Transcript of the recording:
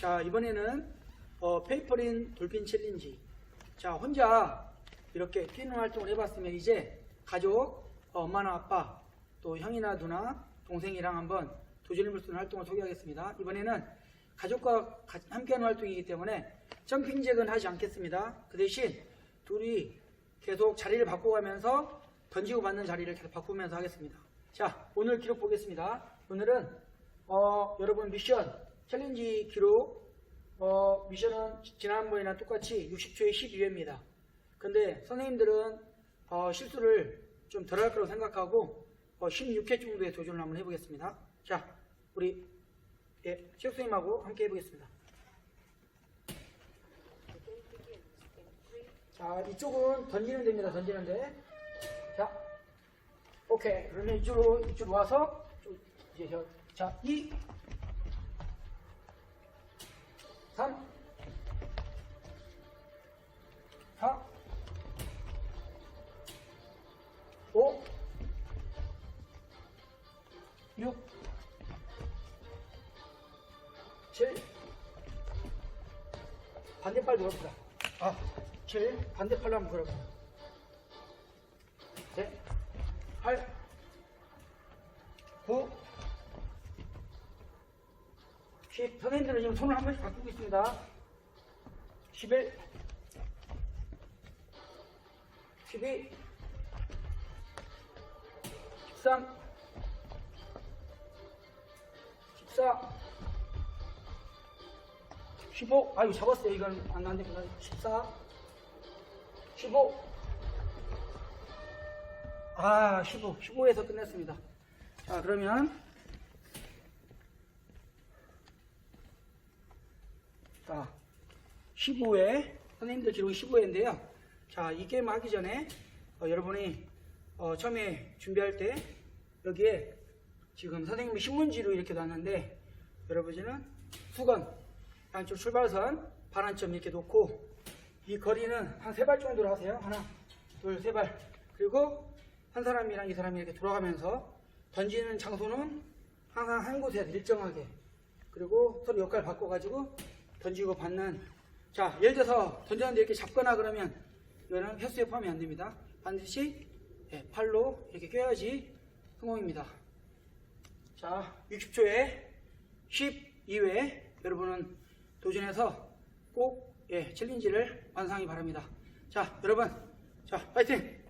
자, 이번에는 어, 페이퍼린 돌핀 챌린지. 자, 혼자 이렇게 뛰는 활동을 해봤으면 이제 가족, 어, 엄마나 아빠, 또 형이나 누나, 동생이랑 한번 도전해볼 수 있는 활동을 소개하겠습니다. 이번에는 가족과 가- 함께하는 활동이기 때문에 점핑잭은 하지 않겠습니다. 그 대신 둘이 계속 자리를 바꿔가면서 던지고 받는 자리를 계속 바꾸면서 하겠습니다. 자, 오늘 기록 보겠습니다. 오늘은 어, 여러분 미션 챌린지 기록 어, 미션은 지난번이랑 똑같이 60초에 12회입니다. 근데 선생님들은 어, 실수를 좀 덜 할 거라고 생각하고 어, 16회 정도의 도전을 한번 해보겠습니다. 자, 우리 예, 체육 선생님하고 함께 해보겠습니다. 자, 이쪽은 던지는 데입니다. 던지는 데. 자, 오케이. 그러면 이쪽으로, 이쪽으로 와서, 좀 이제 저, 자, 2, 3, 4, 5, 6, 7, 반대팔 들어봅시다. 아, 7, 반대팔로 한번 걸어봅니다. 네, 8, 9, 10. 선생님들은 지금 손을 한 번씩 바꾸고 있습니다. 11, 12, 13, 14, 15, 아유, 잡았어요. 이건 안 나는데, 14, 15, 아, 15, 15에서 끝냈습니다. 자, 그러면, 자, 15회, 선생님들 기록이 15회인데요. 자, 이 게임 하기 전에, 어, 여러분이, 어, 처음에 준비할 때, 여기에 지금 선생님이 신문지로 이렇게 놨는데, 여러분들은 수건, 안쪽 출발선, 반환점 이렇게 놓고, 이 거리는 한 세 발 정도로 하세요. 하나, 둘, 세 발. 그리고 한 사람이랑 이 사람이 이렇게 돌아가면서 던지는 장소는 항상 한 곳에 일정하게. 그리고 서로 역할 바꿔가지고 던지고 받는. 자, 예를 들어서 던졌는데 이렇게 잡거나 그러면 이거는 횟수에 포함이 안 됩니다. 반드시 예, 팔로 이렇게 껴야지 성공입니다. 자, 60초에 12회 여러분은 도전해서 꼭 예, 챌린지를 완성하기 바랍니다. 자, 여러분, 자, 파이팅!